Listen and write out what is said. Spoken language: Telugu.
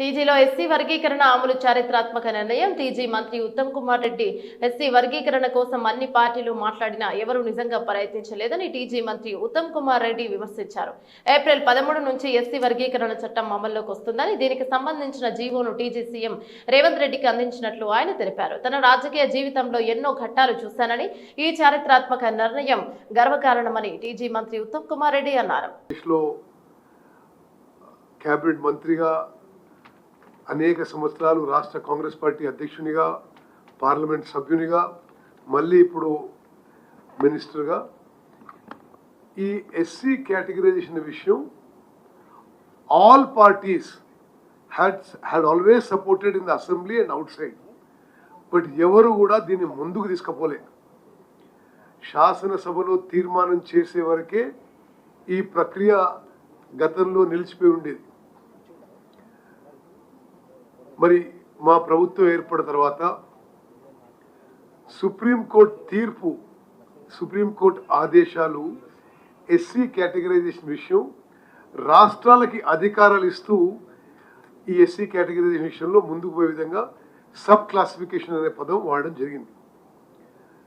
టీజీలో ఎస్సీ వర్గీకరణ అమలు చారిత్రాత్మక నిర్ణయం. టీజీ మంత్రి ఉత్తమ్ కుమార్ రెడ్డి ఎస్సీ వర్గీకరణ కోసం అన్ని పార్టీలు మాట్లాడినా ఎవరూ నిజంగా ప్రయత్నించలేదని టీజీ మంత్రి ఉత్తమ్ కుమార్ రెడ్డి విమర్శించారు. ఏప్రిల్ పదమూడు నుంచి ఎస్సీ వర్గీకరణ చట్టం అమల్లోకి వస్తుందని దీనికి సంబంధించిన జీవోను టీజీ సీఎం రేవంత్ రెడ్డికి అందించినట్లు ఆయన తెలిపారు. తన రాజకీయ జీవితంలో ఎన్నో ఘట్టాలు చూశానని ఈ చారిత్రాత్మక నిర్ణయం గర్వకారణమని టీజీ మంత్రి ఉత్తమ్ కుమార్ రెడ్డి అన్నారు. కేబినెట్ మంత్రిగా అనేక సంవత్సరాలు రాష్ట్ర కాంగ్రెస్ పార్టీ అధ్యక్షునిగా పార్లమెంట్ సభ్యునిగా మళ్ళీ ఇప్పుడు మినిస్టర్గా. ఈ ఎస్సీ కేటగిరైజేషన్ విషయం all parties had had always supported in the assembly and outside but ఎవరు కూడా దీన్ని ముందుకు తీసుకుపోలే. శాసనసభలో తీర్మానం చేసే వరకే ఈ ప్రక్రియ గతంలో నిలిచిపోయి ఉండేది. మరి మా ప్రభుత్వం ఏర్పడిన తర్వాత సుప్రీంకోర్టు తీర్పు సుప్రీంకోర్టు ఆదేశాలు ఎస్సీ కేటగరైజేషన్ విషయం రాష్ట్రాలకి అధికారాలు ఇస్తూ ఈ ఎస్సీ కేటగరైజేషన్ విషయంలో ముందుకు పోయే విధంగా సబ్ క్లాసిఫికేషన్ అనే పదం వాడడం జరిగింది.